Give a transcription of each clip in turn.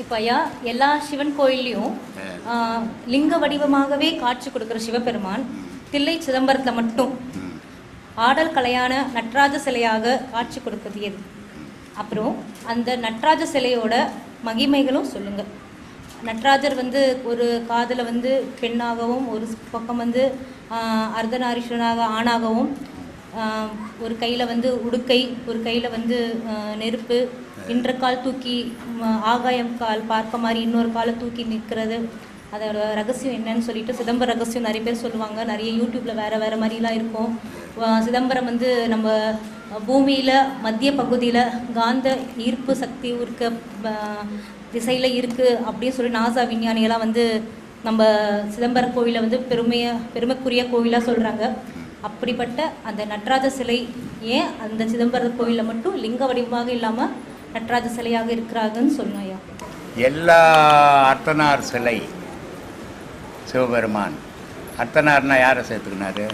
இப்போ ஐயா எல்லா சிவன் கோயில்லையும் லிங்க வடிவமாகவே காட்சி கொடுக்குற சிவபெருமான் தில்லை சிதம்பரத்தில் மட்டும் ஆடல் கலையான நட்ராஜ சிலையாக காட்சி கொடுக்குறது எது? அப்புறம் அந்த நட்ராஜ சிலையோட மகிமைகளும் சொல்லுங்க. நட்ராஜர் வந்து ஒரு காதில் வந்து பெண்ணாகவும் ஒரு பக்கம் வந்து அர்த்தநாரீஸ்வரனாக ஆணாகவும் ஒரு கையில் வந்து உடுக்கை ஒரு கையில் வந்து நெருப்பு இன்ற கால் தூக்கி ஆகாயம் கால் பார்க்க மாதிரி இன்னொரு காலை தூக்கி நிற்கிறது. அதோட ரகசியம் என்னன்னு சொல்லிட்டு சிதம்பர ரகசியம் நிறைய பேர் சொல்லுவாங்க. நிறைய யூடியூப்பில் வேறு வேறு மாதிரிலாம் இருக்கும். சிதம்பரம் வந்து நம்ம பூமியில் மத்திய பகுதியில் காந்த ஈர்ப்பு சக்தி இருக்க திசையில் இருக்குது அப்படின்னு சொல்லி நாசா விஞ்ஞானியெல்லாம் வந்து நம்ம சிதம்பரம் கோவிலை வந்து பெருமையாக பெருமைக்குரிய கோவிலாக சொல்கிறாங்க அப்படிப்பட்ட அந்த நடராஜ சிலை ஏன் அந்த சிதம்பரம் கோவிலில் மட்டும் லிங்க வடிவமாக இல்லாமல் நடராஜ சிலையாக இருக்கிறாங்கன்னு ஐயா. எல்லா அர்த்தனார் சிலை சிவபெருமான். அர்த்தனார்னா யாரை சேர்த்துக்கினாரு?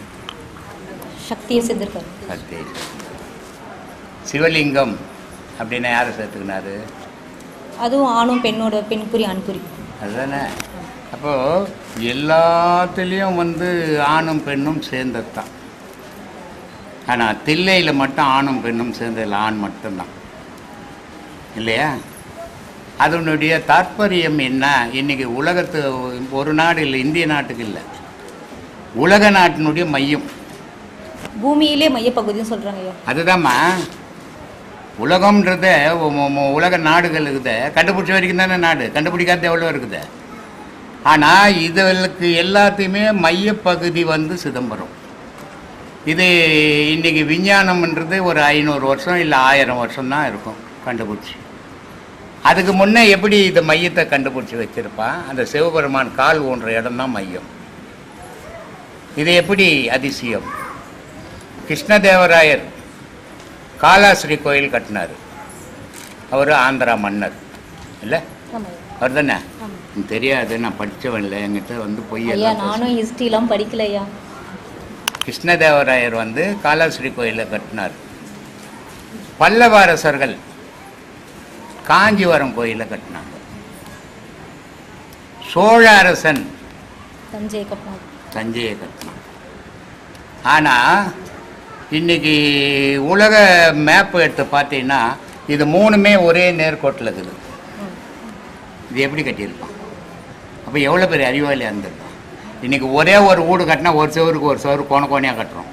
சக்தியை செஞ்சிருக்காரு சக்தி. சிவலிங்கம் அப்படின்னா யாரை சேர்த்துக்கினாரு? அதுவும் ஆணும் பெண்ணோட பெண்குறி ஆண்குறி. அதுதானே. அப்போது எல்லாத்துலேயும் வந்து ஆணும் பெண்ணும் சேர்ந்தது தான் ஆனால் தில்லையில் மட்டும் ஆணும் பெண்ணும் சேர்ந்ததில்ல ஆண் மட்டும்தான். இல்லையா? அதனுடைய தாற்பயம் என்ன? இன்னைக்கு உலகத்து ஒரு நாடு இல்லை இந்திய நாட்டுக்கு இல்லை. உலக நாட்டினுடைய மையம். பூமியிலே மையப்பகுதின்னு சொல்கிறாங்க அதுதாம்மா. உலகம்ன்றத உலக நாடுகள் இருக்குது. கண்டுபிடிச்ச வரைக்கும் தானே நாடு. கண்டுபிடிக்காத எவ்வளோ இருக்குது. ஆனால் இதுகளுக்கு எல்லாத்தையுமே மையப்பகுதி வந்து சிதம்பரம். இது இன்னைக்கு விஞ்ஞானம்ன்றது ஒரு ஐநூறு வருஷம் இல்லை ஆயிரம் வருஷம் தான் இருக்கும் கண்டுபிடிச்சி. அதுக்கு முன்னே எப்படி இந்த மையத்தை கண்டுபிடிச்சி வச்சிருப்பான் அந்த சிவபெருமான் கால் ஊன்ற இடம் தான் மையம். இது எப்படி அதிசயம்? கிருஷ்ணதேவராயர் காலாஸ்ரீ கோயில் கட்டினார். அவர் ஆந்திரா மன்னர். இல்லை? அவர் தானே தெரியாது நான் படித்தவன் இல்லை என்கிட்ட வந்து பொய் நானும் ஹிஸ்ட்ரிலாம் படிக்கல ஐயா கிருஷ்ணதேவராயர் வந்து காலாஸ்ரீ கோயிலை கட்டினார். பல்லவ அரசர்கள் காஞ்சிவரம் கோயிலை கட்டினாங்க. சோழ அரசன் தஞ்சை கப்பம் தஞ்சையை கட்டினான் ஆனால் இன்னைக்கு உலக மேப் எடுத்து பார்த்தீங்கன்னா இது மூணுமே ஒரே நேர்கோட்டில் இருக்குது. இது எப்படி கட்டியிருப்பான்? அப்போ எவ்வளோ பெரிய அறிவாளியாக இருந்திருப்பான்? இன்னைக்கு ஒரே ஒரு வீடு கட்டினா ஒரு சுவருக்கு ஒரு சுவர் கோண கோணையாக கட்டுறோம்.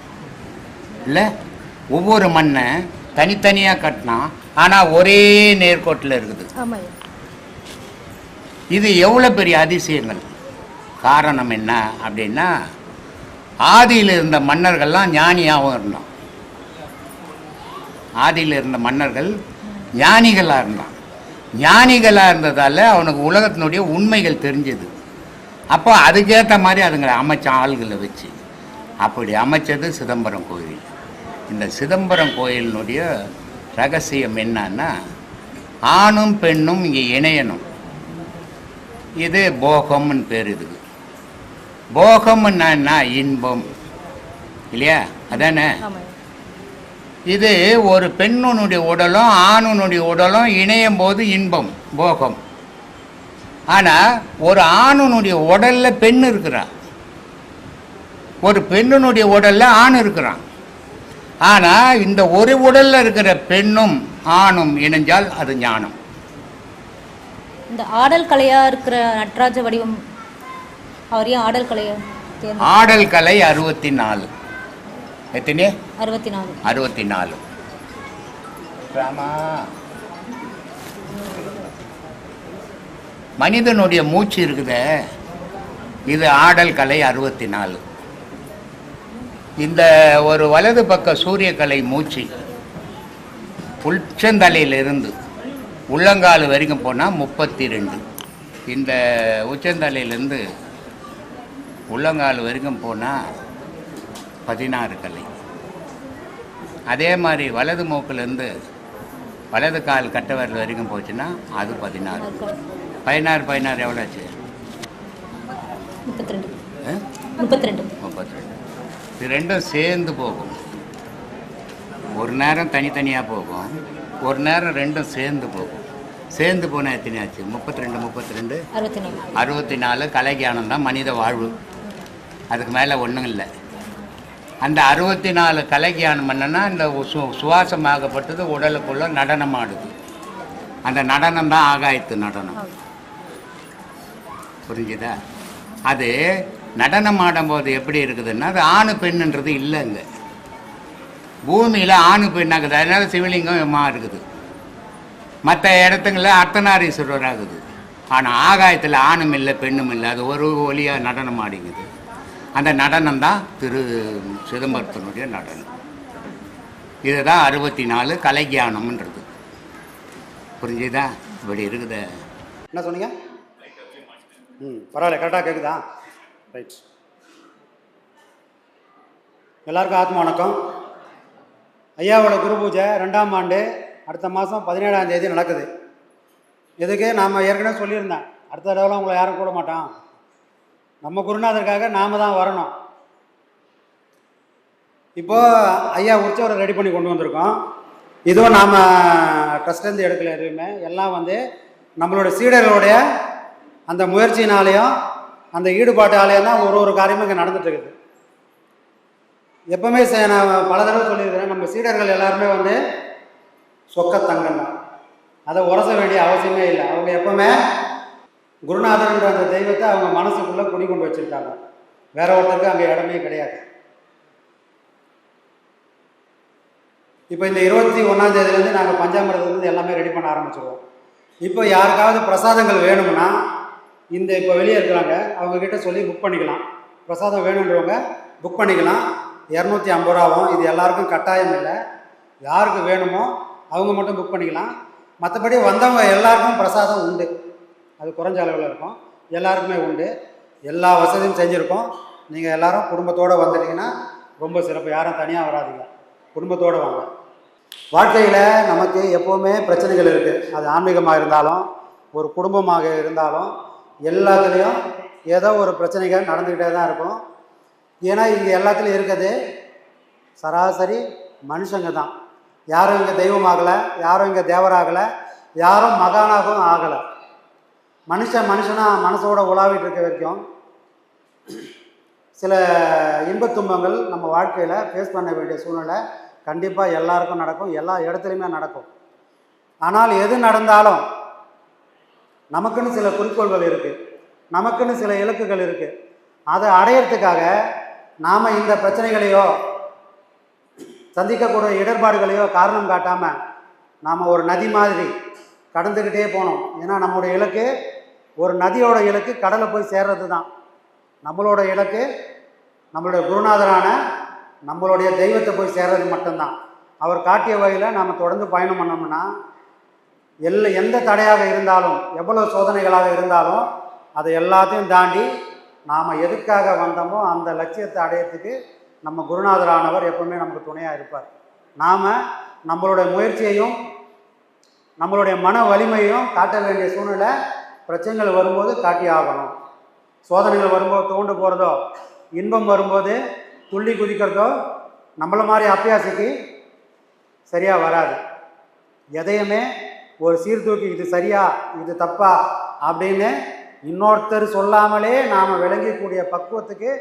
இல்லை? ஒவ்வொரு மண்ணை தனித்தனியாக கட்டினா ஆனால் ஒரே நேர்கோட்டில் இருக்குது. இது எவ்வளோ பெரிய அதிசயங்கள்? காரணம் என்ன அப்படின்னா ஆதியில் இருந்த மன்னர்கள்லாம் ஞானியாகவும் இருந்தான். ஆதியில் இருந்த மன்னர்கள் ஞானிகளாக இருந்தான். ஞானிகளாக இருந்ததால் அவனுக்கு உலகத்தினுடைய உண்மைகள் தெரிஞ்சது. அப்போ அதுக்கேற்ற மாதிரி அதுங்களை அமைச்ச ஆள்களை வச்சு அப்படி அமைச்சது சிதம்பரம் கோயில். இந்த சிதம்பரம் கோயிலினுடைய ரகசியம் என்னன்னா ஆணும் பெண்ணும் இங்கே இணையணும். இது போகம்னு பேர் இதுக்கு போகம்னா இன்பம். இல்லையா? அதானே? இது ஒரு பெண்ணுனுடைய உடலும் ஆணுனுடைய உடலும் இணையும் போது இன்பம் போகம். ஆனால் ஒரு ஆணுனுடைய உடல்ல பெண் இருக்கிறா ஒரு பெண்ணுனுடைய உடல்ல ஆண் இருக்கிறான். ஆனால் இந்த ஒரு உடல்ல இருக்கிற பெண்ணும் ஆணும் இணைஞ்சால் அது ஞானம். இந்த ஆடல் கலையா இருக்கிற நடராஜ வடிவம் அவர் ஏன் ஆடல் கலையா ஆடல் கலை அறுபத்தி நாலு எத்தனை? அறுபத்தி நாலு அறுபத்தி நாலு ராமா. மனிதனுடைய மூச்சு இருக்குதே. இது ஆடல் கலை அறுபத்தி நாலு இந்த ஒரு வலது பக்க சூரியக்கலை மூச்சு உச்சந்தலையிலிருந்து உள்ளங்கால் வரைக்கும் போனால் முப்பத்தி ரெண்டு இந்த உச்சந்தலையிலேருந்து உள்ளங்கால் வரைக்கும் போனால் பதினாறு கலை. அதே மாதிரி வலது மூக்கிலேருந்து வலது கால் கட்டை வரைக்கும் போச்சுன்னா அது பதினாறு. பதினாறு பதினாறு எவ்வளோ ஆச்சு முப்பத்தி ரெண்டு? முப்பத்தி ரெண்டு முப்பத்தி ரெண்டு இது ரெண்டும் சேர்ந்து போகும். ஒரு நேரம் தனித்தனியாக போகும். ஒரு நேரம் ரெண்டும் சேர்ந்து போகும். சேர்ந்து போனால் எத்தனை ஆச்சு? முப்பத்தி ரெண்டு முப்பத்தி ரெண்டு அறுபத்தி நாலு அறுபத்தி நாலு கலைஞானம் தான் மனித வாழ்வு. அதுக்கு மேலே ஒன்றும் இல்லை. அந்த அறுபத்தி நாலு கலைஞானம் என்னன்னா இந்த சு சுவாசமாகப்பட்டது உடலுக்குள்ள நடனம் ஆடுது அந்த நடனம் தான் ஆகாயத்து நடனம். புரிஞ்சுதா? அது நடனம் ஆடும்போது எப்படி இருக்குதுன்னா அது ஆணு பெண்ணுன்றது இல்லைங்க. பூமியில் ஆணு பெண்ணாகுது. அதனால் சிவலிங்கம் மா இருக்குது. மற்ற இடத்துங்களில் அர்த்தநாரீஸ்வரர் ஆகுது ஆனால் ஆகாயத்தில் ஆணும் இல்லை பெண்ணும் இல்லை. அது ஒரு ஒலியாக நடனம் ஆடிங்குது அந்த நடனம் தான் திரு சிதம்பரத்தினுடைய நடனம். இதுதான் அறுபத்தி நாலு கலைஞானம்ன்றது. புரிஞ்சுதா? இப்படி இருக்குது. என்ன சொன்னீங்க? ம் பரவாயில்ல கரெக்டாக கேட்குதா ரைட் எல்லாருக்கும் ஆத்ம வணக்கம். ஐயாவோட குரு பூஜை ரெண்டாம் ஆண்டு அடுத்த மாதம் பதினேழாம் தேதி நடக்குது. இதுக்கு நாம் ஏற்கனவே சொல்லியிருந்தேன். அடுத்த தடவை உங்களை யாரும் கூட மாட்டான். நம்ம குருநாதருக்காக நாம் தான் வரணும். இப்போது ஐயா உற்சவரை ரெடி பண்ணி கொண்டு வந்திருக்கோம். இதுவும் நாம் ட்ரஸ்ட்லேருந்து எடுக்கல எதுவுமே. எல்லாம் வந்து நம்மளோட சீடர்களுடைய அந்த முயற்சியினாலேயும் அந்த ஈடுபாட்டாலேயும் தான் ஒரு ஒரு காரியமும் இங்கே நடந்துட்டு இருக்குது எப்பவுமே நான் பல தடவை சொல்லியிருக்கிறேன் நம்ம சீடர்கள் எல்லாருமே வந்து சொக்கத்தங்கம் தான். அதை உரச வேண்டிய அவசியமே இல்லை. அவங்க எப்பவுமே குருநாதர்ன்ற அந்த தெய்வத்தை அவங்க மனசுக்குள்ளே குடி கொண்டு வச்சுருக்காங்க. வேற ஒருத்தருக்கு அங்கே இடமே கிடையாது. இப்போ இந்த இருபத்தி ஒன்றாம் தேதியிலேருந்து நாங்கள் பஞ்சாமிரத்துலேருந்து எல்லாமே ரெடி பண்ண ஆரம்பிச்சிருவோம். இப்போ யாருக்காவது பிரசாதங்கள் வேணும்னா இந்த இப்போ வெளியே இருக்கிறாங்க அவங்கக்கிட்ட சொல்லி புக் பண்ணிக்கலாம். பிரசாதம் வேணுன்றவங்க புக் பண்ணிக்கலாம். இரநூத்தி ஐம்பது ரூபாவும் இது எல்லாருக்கும் கட்டாயம் இல்லை. யாருக்கு வேணுமோ அவங்க மட்டும் புக் பண்ணிக்கலாம். மற்றபடி வந்தவங்க எல்லாருக்கும் பிரசாதம் உண்டு. அது குறைஞ்ச அளவில் இருக்கும். எல்லாருக்குமே உண்டு. எல்லா வசதியும் செஞ்சுருக்கோம். நீங்கள் எல்லாரும் குடும்பத்தோடு வந்துட்டீங்கன்னா ரொம்ப சிறப்பு. யாரும் தனியாக வராதீங்க. குடும்பத்தோடு வாங்க. வாழ்க்கையில் நமக்கு எப்போவுமே பிரச்சனைகள் இருக்குது அது ஆன்மீகமாக இருந்தாலும் ஒரு குடும்பமாக இருந்தாலும் எல்லாத்துலேயும் ஏதோ ஒரு பிரச்சனைகள் நடந்துக்கிட்டே தான் இருக்கும். ஏன்னா இங்கே எல்லாத்துலேயும் இருக்கிறது சராசரி மனுஷங்க தான். யாரும் இங்கே தெய்வமாகலை யாரும் இங்கே தேவராகலை யாரும் மகானாகவும் ஆகலை. மனுஷன் மனுஷனாக மனசோட உலாவிட்டு இருக்க வரைக்கும் சில இன்பத் துன்பங்கள் நம்ம வாழ்க்கையில் ஃபேஸ் பண்ண வேண்டிய சூழ்நிலை கண்டிப்பாக எல்லாருக்கும் நடக்கும் எல்லா இடத்துலையுமே நடக்கும். ஆனால் எது நடந்தாலும் நமக்குன்னு சில குறிக்கோள்கள் இருக்குது நமக்குன்னு சில இலக்குகள் இருக்குது அதை அடையிறதுக்காக நாம் இந்த பிரச்சனைகளையோ சந்திக்கக்கூடிய இடர்பாடுகளையோ காரணம் காட்டாமல் நாம் ஒரு நதி மாதிரி கடந்துக்கிட்டே போனோம். ஏன்னா நம்மளுடைய இலக்கு ஒரு நதியோட இலக்கு கடலை போய் சேர்றது தான் நம்மளோட இலக்கு நம்மளுடைய குருநாதரான நம்மளுடைய தெய்வத்தை போய் சேர்றது மட்டும்தான். அவர் காட்டிய வகையில் நாம் தொடர்ந்து பயணம் பண்ணோம்னா எல்ல எந்த தடையாக இருந்தாலும் எவ்வளோ சோதனைகளாக இருந்தாலும் அதை எல்லாத்தையும் தாண்டி நாம் எதுக்காக வந்தோமோ அந்த லட்சியத்தை அடையறதுக்கு நம்ம குருநாதரானவர் எப்பவுமே நமக்கு துணையாக இருப்பார். நாம் நம்மளுடைய முயற்சியையும் நம்மளுடைய மன வலிமையும் காட்ட வேண்டிய சூழ்நிலை பிரச்சனைகள் வரும்போது காட்டி ஆகணும். சோதனைகள் வரும்போது தோண்டு போகிறதோ இன்பம் வரும்போது துள்ளி குதிக்கிறதோ நம்மளை மாதிரி அப்பியாசிக்கு சரியாக வராது. எதையுமே ஒரு சீர்தூக்கி இது சரியா இது தப்பா அப்படின்னு இன்னொருத்தர் சொல்லாமலே நாம் விளங்கக்கூடிய பக்குவத்துக்கு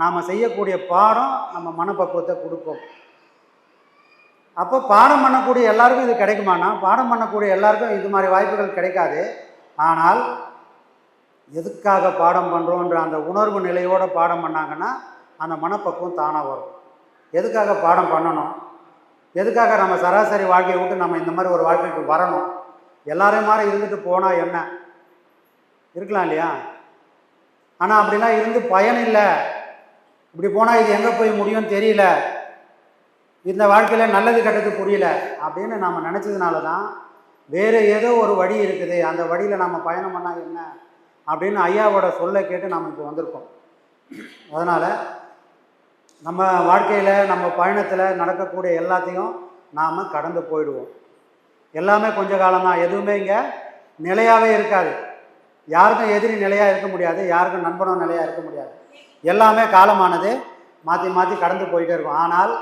நாம் செய்யக்கூடிய பாடம் நம்ம மனப்பக்குவத்தை கொடுக்கும். அப்போ பாடம் பண்ணக்கூடிய எல்லாருக்கும் இது கிடைக்குமானா பாடம் பண்ணக்கூடிய எல்லாருக்கும் இது மாதிரி வாய்ப்புகள் கிடைக்காது. ஆனால் எதுக்காக பாடம் பண்ணுறோன்ற அந்த உணர்வு நிலையோடு பாடம் பண்ணாங்கன்னா அந்த மனப்பக்குவம் தானாக வரும். எதுக்காக பாடம் பண்ணணும்? எதுக்காக நம்ம சராசரி வாழ்க்கையை விட்டு நம்ம இந்த மாதிரி ஒரு வாழ்க்கைக்கு வரணும்? எல்லாரையும் மாதிரி இருந்துட்டு போனால் என்ன? இருக்கலாம் இல்லையா? ஆனால் அப்படிலாம் இருந்து பயன் இல்லை. இப்படி போனால் இது எங்கே போய் முடியும்னு தெரியல. இந்த வாழ்க்கையில் நல்லது கெட்டது புரியல. அப்படின்னு நாம் நினச்சதுனால தான் வேறு ஏதோ ஒரு வழி இருக்குது. அந்த வழியில் நாம் பயணம் பண்ணால் என்ன? அப்படின்னு ஐயாவோட சொல்லை கேட்டு நாம் இப்போ வந்திருக்கோம். அதனால் நம்ம வாழ்க்கையில் நம்ம பயணத்தில் நடக்கக்கூடிய எல்லாத்தையும் நாம் கடந்து போயிடுவோம். எல்லாமே கொஞ்ச காலம்தான். எதுவுமே இங்கே நிலையாகவே இருக்காது. யாருக்கும் எதிரி நிலையாக இருக்க முடியாது. யாருக்கும் நண்பனும் நிலையாக இருக்க முடியாது. எல்லாமே காலமானது. மாற்றி மாற்றி கடந்து போயிட்டே இருக்கும். ஆனால்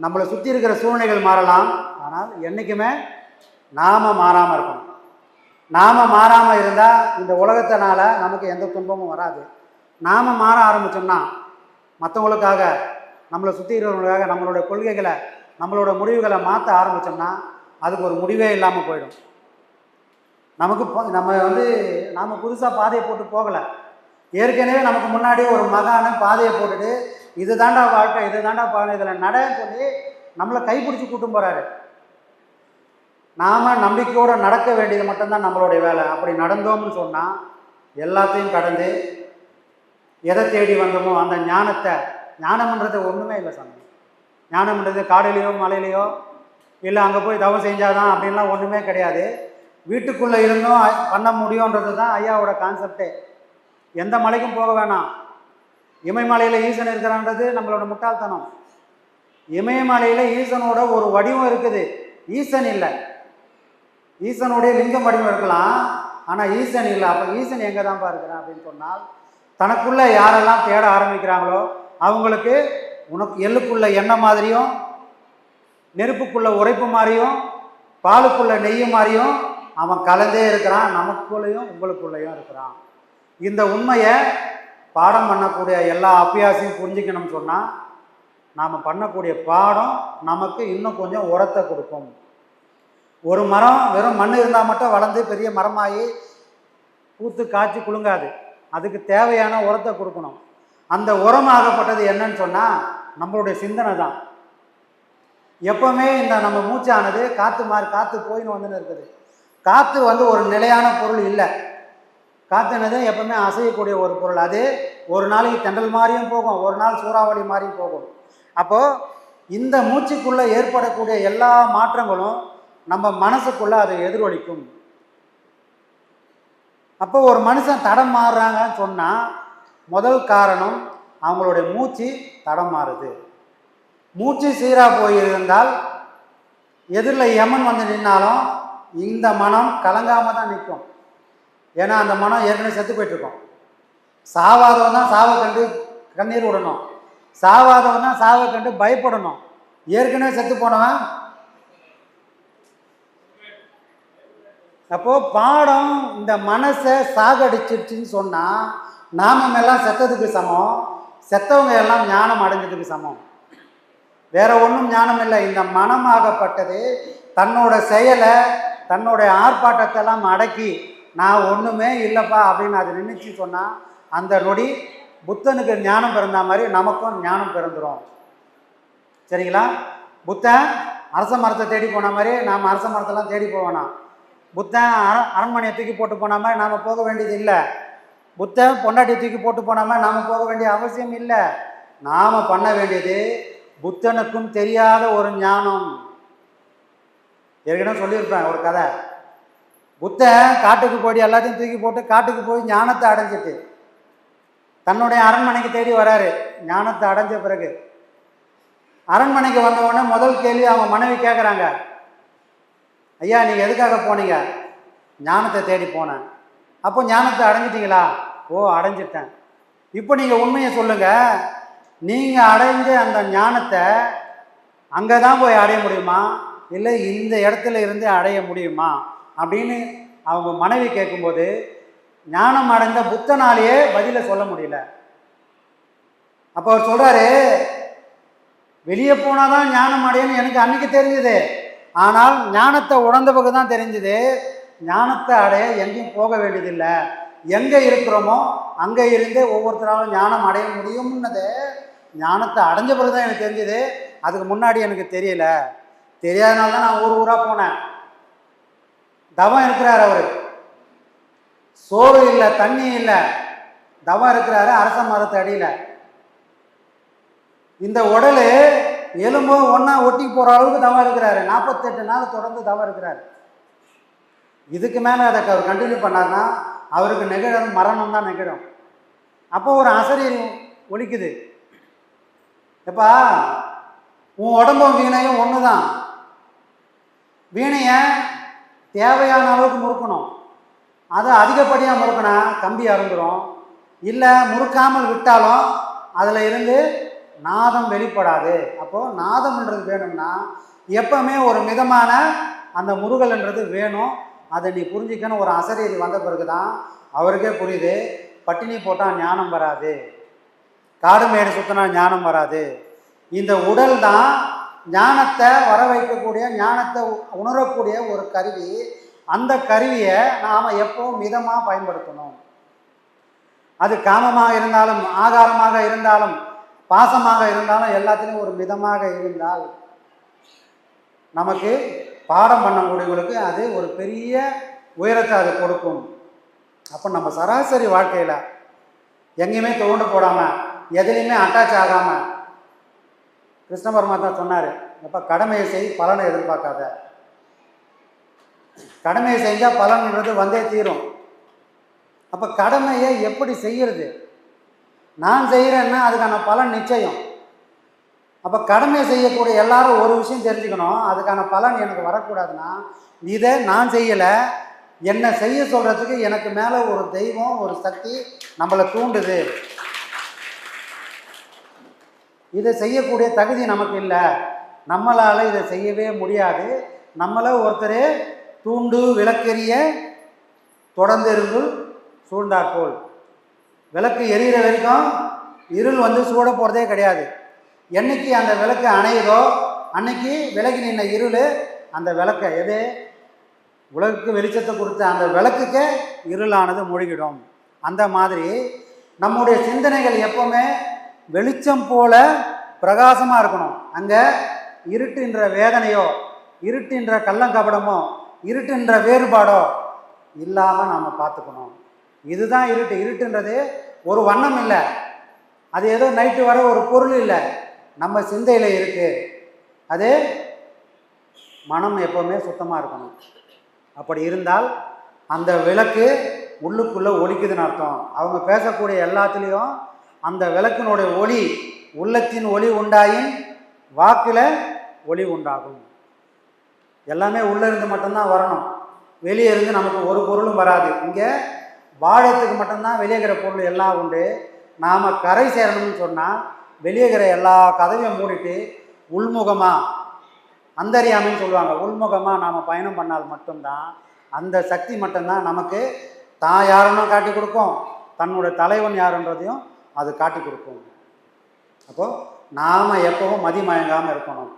நம்மளை சுற்றி இருக்கிற சூழ்நிலைகள் மாறலாம். ஆனால் என்றைக்குமே நாம் மாறாமல் இருக்கணும். நாம் மாறாமல் இருந்தால் இந்த உலகத்தினால நமக்கு எந்த துன்பமும் வராது. நாம் மாற ஆரம்பித்தோம்னா மற்றவங்களுக்காக நம்மளை சுற்றி இருக்கிறவங்களுக்காக நம்மளுடைய கொள்கைகளை நம்மளோட முடிவுகளை மாற்ற ஆரம்பித்தோம்னா அதுக்கு ஒரு முடிவே இல்லாமல் போயிடும். நமக்கு நம்ம வந்து நாம் புதுசாக பாதையை போட்டு போகலை. ஏற்கனவே நமக்கு முன்னாடி ஒரு மகான பாதையை போட்டுட்டு இது தாண்டா வாழ்க்கை இது தாண்டா பாடம் இதில் நடன்னு சொல்லி நம்மளை கைப்பிடிச்சி கூட்டும் போகிறாரு நாம் நம்பிக்கையோடு நடக்க வேண்டியது மட்டும்தான் நம்மளுடைய வேலை. அப்படி நடந்தோம்னு சொன்னால் எல்லாத்தையும் கடந்து எதை தேடி வந்தோமோ அந்த ஞானத்தை ஞானம்ன்றது ஒன்றுமே இல்லை சாமி. ஞானம்ன்றது காடுலேயோ மலையிலையோ இல்லை அங்கே போய் தவம் செஞ்சாதான் அப்படின்லாம் ஒன்றுமே கிடையாது. வீட்டுக்குள்ளே இருந்தும் பண்ண முடியுன்றது தான் ஐயாவோட கான்செப்டே எந்த மலைக்கும் போக வேணாம். இமயமலையில் ஈசன் இருக்கிறான்றது நம்மளோட முட்டாள்தனம். இமயமலையில் ஈசனோட ஒரு வடிவம் இருக்குது. ஈசன் இல்லை. ஈசனுடைய லிங்கம் வடிவம் இருக்கலாம். ஆனால் ஈசன் இல்லை. அப்போ ஈசன் எங்கே தான்ப்பா இருக்கிறான் அப்படின்னு சொன்னால் தனக்குள்ளே யாரெல்லாம் தேட ஆரம்பிக்கிறாங்களோ அவங்களுக்கு உனக்கு எள்ளுக்குள்ள எண்ணெய் மாதிரியும் நெருப்புக்குள்ள உரைப்பு மாதிரியும் பாலுக்குள்ள நெய்யு மாதிரியும் அவன் கலந்தே இருக்கிறான் நமக்குள்ளேயும் உங்களுக்குள்ளேயும் இருக்கிறான். இந்த உண்மையை பாடம் பண்ணக்கூடிய எல்லா அபியாசையும் புரிஞ்சுக்கணும்னு சொன்னால் நாம் பண்ணக்கூடிய பாடம் நமக்கு இன்னும் கொஞ்சம் உரத்தை கொடுக்கும். ஒரு மரம் வெறும் மண் இருந்தால் மட்டும் வளர்ந்து பெரிய மரமாகி பூத்து காய்ச்சி குலுங்காது. அதுக்கு தேவையான உரத்தை கொடுக்கணும். அந்த உரமாகப்பட்டது என்னன்னு சொன்னால் நம்மளுடைய சிந்தனை தான். எப்பவுமே இந்த நம்ம மூச்சானது காற்று மாறி காற்று போயின்னு வந்துன்னு இருக்குது. காற்று வந்து ஒரு நிலையான பொருள் இல்லை. காற்றுனது எப்பவுமே அசையக்கூடிய ஒரு பொருள். அது ஒரு நாளைக்கு தென்றல் மாதிரியும் போகும் ஒரு நாள் சூறாவளி மாதிரியும் போகும். அப்போது இந்த மூச்சுக்குள்ளே ஏற்படக்கூடிய எல்லா மாற்றங்களும் நம்ம மனசுக்குள்ளே அதை எதிரொலிக்கும். அப்போ ஒரு மனுஷன் தடம் மாறுறாங்கன்னு சொன்னால் முதல் காரணம் அவங்களுடைய மூச்சு தடம் மாறுது. மூச்சு சீராக போயிருந்தால் எதிரில் யமன் வந்து நின்னாலும் இந்த மனம் கலங்காம தான் நிற்கும். ஏன்னா அந்த மனம் ஏற்கனவே செத்து போயிட்டுருக்கும். சாவாதவன் தான் சாவை கண்டு கண்ணீர் விடணும். சாவாதவன் தான் சாவை கண்டு பயப்படணும். ஏற்கனவே செத்து போனவன். அப்போது பாடம் இந்த மனசை சாகடிச்சிடுச்சின்னு சொன்னால் நாமம் எல்லாம் செத்ததுக்கு சமம். செத்தவங்க எல்லாம் ஞானம் அடைஞ்சதுக்கு சமம். வேற ஒன்றும் ஞானம் இல்லை. இந்த மனமாகப்பட்டது தன்னோட செயலை தன்னுடைய ஆர்ப்பாட்டத்தெல்லாம் அடக்கி நான் ஒன்றுமே இல்லைப்பா அப்படின்னு அது நின்றுச்சு சொன்னால் அந்த நொடி புத்தனுக்கு ஞானம் பிறந்த மாதிரி நமக்கும் ஞானம் பிறந்துடும் சரிங்களா? புத்தன் அரச மரத்தை தேடி போன மாதிரி நாம் அரச மரத்தெல்லாம் தேடி போவேணாம் புத்தன் அர அரண்மனையை தூக்கி போட்டு போன மாதிரி நாம் போக வேண்டியது இல்லை. புத்தன் பொண்டாட்டி தூக்கி போட்டு போன மாதிரி நாம் போக வேண்டிய அவசியம் இல்லை. நாம் பண்ண வேண்டியது புத்தனுக்கும் தெரியாத ஒரு ஞானம். ஏற்கனவே சொல்லியிருப்பேன் ஒரு கதை. புத்தன் காட்டுக்கு போய் எல்லாத்தையும் தூக்கி போட்டு காட்டுக்கு போய் ஞானத்தை அடைஞ்சிட்டு தன்னுடைய அரண்மனைக்கு தேடி வராரு. ஞானத்தை அடைஞ்ச பிறகு அரண்மனைக்கு வந்த உடனே முதல் கேள்வி அவங்க மனைவி கேட்குறாங்க ஐயா நீங்கள் எதுக்காக போனீங்க? ஞானத்தை தேடி போனேன். அப்போ ஞானத்தை அடைஞ்சிட்டீங்களா? ஓ அடைஞ்சிட்டேன். இப்போ நீங்கள் உண்மையை சொல்லுங்கள் நீங்கள் அடைஞ்ச அந்த ஞானத்தை அங்கே தான் போய் அடைய முடியுமா? இல்லை இந்த இடத்துல இருந்து அடைய முடியுமா? அப்படின்னு அவங்க மனைவி கேட்கும்போது ஞானம் அடைந்த புத்தனாலேயே பதிலை சொல்ல முடியல. அப்போ அவர் சொல்கிறாரு வெளியே போனால் தான் ஞானம் அடையன்னு எனக்கு அன்னைக்கு தெரிஞ்சுது. ஆனால் ஞானத்தை உணர்ந்த பிறகு தான் தெரிஞ்சுது ஞானத்தை அடைய எங்கேயும் போக வேண்டியதில்லை. எங்கே இருக்கிறோமோ அங்கே இருந்தே ஒவ்வொருத்தராலும் ஞானம் அடைய முடியும்னது. ஞானத்தை அடைஞ்ச பிறகு தான் எனக்கு தெரிஞ்சுது. அதுக்கு முன்னாடி எனக்கு தெரியல. தெரியாதனால தான் நான் ஊர் ஊராக போனேன். தவம் இருக்கிறார் அவர். சோறு இல்லை தண்ணி இல்லை. தவம் இருக்கிறாரு அரச மரத்து அடியில். இந்த உடல் எலும்பும் ஒன்றா ஒட்டி போகிற அளவுக்கு தவம் இருக்கிறாரு. நாற்பத்தெட்டு நாள் தொடர்ந்து தவம் இருக்கிறாரு. இதுக்கு மேலே அதை அவர் கண்டினியூ பண்ணார்னா அவருக்கு நெகிழும் மரணம் தான் நெகிழும். அப்போ ஒரு அசரீர் ஒலிக்குது. எப்பா உன் உடம்பும் வீணையும் ஒன்று தான் வீணையை தேவையான அளவுக்கு முறுக்கணும். அதை அதிகப்படியாக முறுக்கினா கம்பி அருந்துடும் இல்லை முறுக்காமல் விட்டாலும் அதில் இருந்து நாதம் வெளிப்படாது. அப்போது நாதம்ன்றது வேணும்னா எப்பவுமே ஒரு மிதமான அந்த முருகல்ன்றது வேணும். அதை நீ புரிஞ்சிக்கணும். ஒரு அசரீதி வந்த பிறகு தான் அவருக்கே புரியுது. பட்டினி போட்டால் ஞானம் வராது. காடு மேடு சுத்தினா ஞானம் வராது. இந்த உடல் தான் ஞானத்தை வர வைக்கக்கூடிய ஞானத்தை உணரக்கூடிய ஒரு கருவி. அந்த கருவியை நாம் எப்பவும் மிதமாக பயன்படுத்தணும்? அது காமமாக இருந்தாலும் ஆகாரமாக இருந்தாலும் பாசமாக இருந்தாலும் எல்லாத்துலேயும் ஒரு மிதமாக இருந்தால் நமக்கு பாடம் பண்ணக்கூடியவங்களுக்கு அது ஒரு பெரிய உயரத்தை அது கொடுக்கும். அப்போ நம்ம சராசரி வாழ்க்கையில் எங்கேயுமே தோண்டு போடாமல் எதுலேயுமே அட்டாச் ஆகாமல் கிருஷ்ண பரமாத்மா சொன்னார் எப்போ கடமையை செய் பலனை எதிர்பார்க்காத. கடமையை செஞ்சால் பலன்ன்றது வந்தே தீரும். அப்போ கடமையை எப்படி செய்கிறது நான் செய்கிறேன்னா அதுக்கான பலன் நிச்சயம். அப்போ கடமை செய்யக்கூடிய எல்லாரும் ஒரு விஷயம் தெரிஞ்சுக்கணும். அதுக்கான பலன் எனக்கு வரக்கூடாதுன்னா இதை நான் செய்யலை என்னை செய்ய சொல்கிறதுக்கு எனக்கு மேலே ஒரு தெய்வம் ஒரு சக்தி நம்மளை தூண்டுது. இதை செய்யக்கூடிய தகுதி நமக்கு இல்லை. நம்மளால் இதை செய்யவே முடியாது. நம்மளை ஒருத்தர் தூண்டு விளக்கெரிய தொடர்ந்து சூழ்ந்தாற்போல் விளக்கு எரியிற வரைக்கும் இருள் வந்து சூட போகிறதே கிடையாது. என்னைக்கு அந்த விளக்கு அணையுதோ அன்னைக்கு விலகி நின்ன இருள் அந்த விளக்கை எது? உலகுக்கு வெளிச்சத்தை கொடுத்த அந்த விளக்குக்கே இருளானது மூழ்கிடும். அந்த மாதிரி நம்முடைய சிந்தனைகள் எப்போவுமே வெளிச்சம் போல பிரகாசமாக இருக்கணும். அங்கே இருட்டுன்ற வேதனையோ இருட்டுன்ற கள்ளங்கபடமோ இருட்டுன்ற வேறுபாடோ இல்லாமல் நாம் பார்த்துக்கணும். இதுதான் இருட்டு. இருட்டுன்றது ஒரு வண்ணம் இல்லை. அது ஏதோ நைட்டு வர ஒரு பொருள் இல்லை. நம்ம சிந்தையில் இருக்குது அது மனம் எப்போவுமே சுத்தமாக இருக்கணும். அப்படி இருந்தால் அந்த விளக்கு உள்ளுக்குள்ளே ஒழிக்குதுன்னு அர்த்தம். அவங்க பேசக்கூடிய எல்லாத்துலேயும் அந்த விளக்கினுடைய ஒளி உள்ளத்தின் ஒளி உண்டாயின் வாக்கில் ஒளி உண்டாகும். எல்லாமே உள்ளே இருந்து மட்டும்தான் வரணும். வெளியே இருந்து நமக்கு ஒரு பொருளும் வராது. இங்கே வாழத்துக்கு மட்டும்தான் வெளியே இருக்கிற பொருள் எல்லாம் உண்டு. நாம் கரை சேரணும்னு சொன்னால் வெளியே இருக்கிற எல்லா கதவையும் மூடிட்டு உள்முகமாக அந்தரியாமைன்னு சொல்லுவாங்க. உள்முகமாக நாம் பயணம் பண்ணால் மட்டும்தான் அந்த சக்தி மட்டும்தான் நமக்கு தான் யாருன்னு காட்டி கொடுக்கும். தன்னுடைய தலைவன் யாருன்றதையும் அது காட்டி கொடுக்கும். அப்போது நாம் எப்பவும் மதிமயங்காமல் இருக்கணும்.